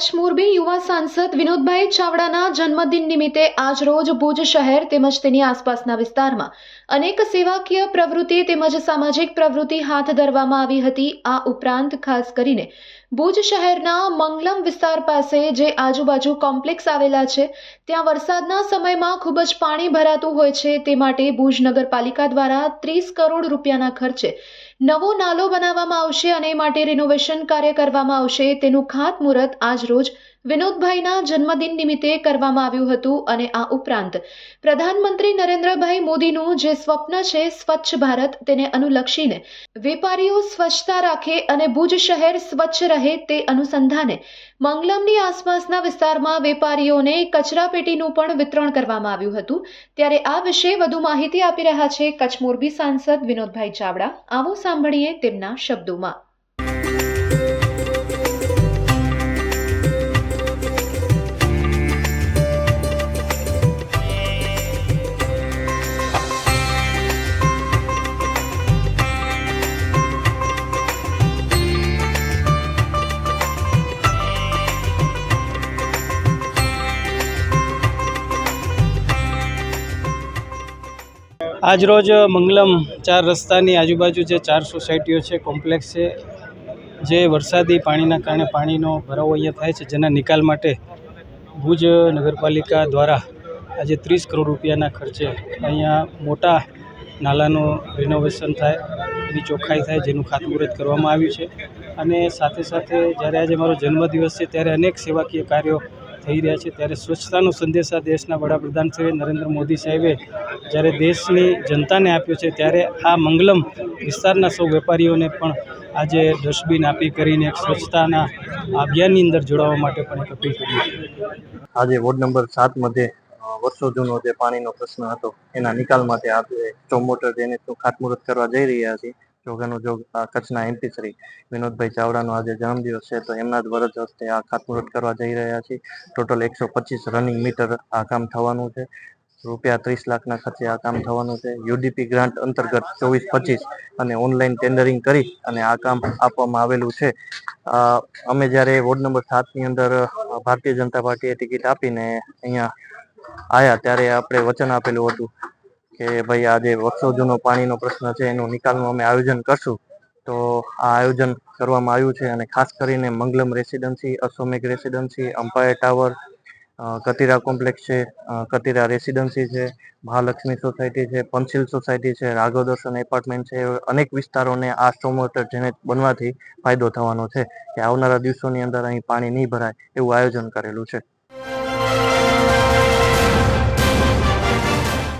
કચ્છ મોરબી યુવા સાંસદ વિનોદભાઈ ચાવડાના જન્મદિન નિમિત્તે આજરોજ ભુજ શહેર તેમજ તેની આસપાસના વિસ્તારમાં અનેક સેવાકીય પ્રવૃત્તિ તેમજ સામાજિક પ્રવૃત્તિ હાથ ધરવામાં આવી હતી. આ ઉપરાંત ખાસ કરીને ભુજ શહેરના મંગલમ વિસ્તાર પાસે જે આજુબાજુ કોમ્પ્લેક્સ આવેલા છે, ત્યાં વરસાદના સમયમાં ખૂબ જ પાણી ભરાતું હોય છે. તે માટે ભુજ નગરપાલિકા દ્વારા ત્રીસ કરોડ રૂપિયાના ખર્ચે નવો નાલો બનાવવામાં આવશે અને માટે રિનોવેશન કાર્ય કરવામાં આવશે. તેનું ખાતમુહૂર્ત આજ રોજ વિનોદભાઈના જન્મદિન નિમિત્તે કરવામાં આવ્યું હતું અને આ ઉપરાંત પ્રધાનમંત્રી નરેન્દ્રભાઈ મોદીનું જે સ્વપ્ન છે, સ્વચ્છ ભારત, તેને અનુલક્ષીને વેપારીઓ સ્વચ્છતા રાખે અને ભુજ શહેર સ્વચ્છ રહે તે અનુસંધાને મંગલમની આસપાસના વિસ્તારમાં વેપારીઓને કચરાપેટીનું પણ વિતરણ કરવામાં આવ્યું હતું. ત્યારે આ વિશે વધુ માહિતી આપી રહ્યા છે કચ્છ મોરબી સાંસદ વિનોદભાઈ ચાવડા. આવો સાંભળીએ તેમના શબ્દોમાં. આજરોજ મંગલમ ચાર રસ્તાની આજુબાજુ જે ચાર સોસાયટીઓ છે, કોમ્પ્લેક્સ છે, જે વરસાદી પાણીના કારણે પાણીનો ભરાવો અહીંયા થાય છે, જેના નિકાલ માટે ભુજ નગરપાલિકા દ્વારા આજે ત્રીસ કરોડ રૂપિયાના ખર્ચે અહીંયા મોટા નાલાનું રિનોવેશન થાય, એની ચોખ્ખાઈ થાય, જેનું ખાતમુહૂર્ત કરવામાં આવ્યું છે. અને સાથે સાથે જ્યારે આજે મારો જન્મદિવસ છે, ત્યારે અનેક સેવાકીય કાર્યો થઈ રહ્યા છે ત્યારે સ્વચ્છતાનો સંદેશ આ દેશના વડાપ્રધાન શ્રી નરેન્દ્ર મોદી સાહેબે જ્યારે દેશની જનતાને આપ્યો છે ત્યારે આ મંગલમ વિસ્તારના સૌ વેપારીઓને પણ આજે ડસ્ટબિન આપી કરીને એક સ્વચ્છતાના અભિયાનની અંદર જોડાવા માટે પણ એક અપીલ કરી આજે વોર્ડ નંબર સાત મધ્યે વર્ષો જૂનો જે પાણીનો પ્રશ્ન હતો, એના નિકાલ માટે આપણે ચોમોટર જેને ખાતમુહૂર્ત કરવા જઈ રહ્યા છીએ. જોગાનો જોગ, આ કચ્છના એમપી શ્રી વિનોદભાઈ ચાવડાનો આજે જન્મદિવસ છે, તો એમના જ વરજ હસ્તે આ ખાતમુહૂર્ત કરવા જઈ રહ્યા છીએ. ટોટલ એકસો પચીસ રનિંગ મીટર આ કામ થવાનું છે. રૂપિયા ત્રીસ લાખના ખર્ચે આ કામ થવાનું છે. યુડીપી ગ્રાન્ટ અંતર્ગત ચોવીસ પચીસ અને ઓનલાઈન ટેન્ડરિંગ કરી અને આ કામ આપવામાં આવેલું છે. અમે જ્યારે વોર્ડ નંબર સાતની અંદર ભારતીય જનતા પાર્ટીએ ટિકિટ આપીને અહીંયા આવ્યા ત્યારે આપણે વચન આપેલું હતું. કે ભાઈ આ જે વર્ષો જૂનો પાણીનો પ્રશ્ન છે, એનું નિકાલનું અમે આયોજન કરશું. તો આ આયોજન કરવામાં આવ્યું છે અને ખાસ કરીને Mangalam residency Ashwamegh residency empire tower Katira complex છે કતિરા રેસિડેન્સી છે, મહાલક્ષ્મી સોસાયટી છે પંચિલ સોસાયટી છે રાઘવ દર્શન એપાર્ટમેન્ટ છે અનેક વિસ્તારોને આ સ્ટોમવોટર જેને બનવાથી ફાયદો થવાનો છે કે આવનારા દિવસોની અંદર અહીં પાણી નહીં ભરાય એવું આયોજન કરેલું છે.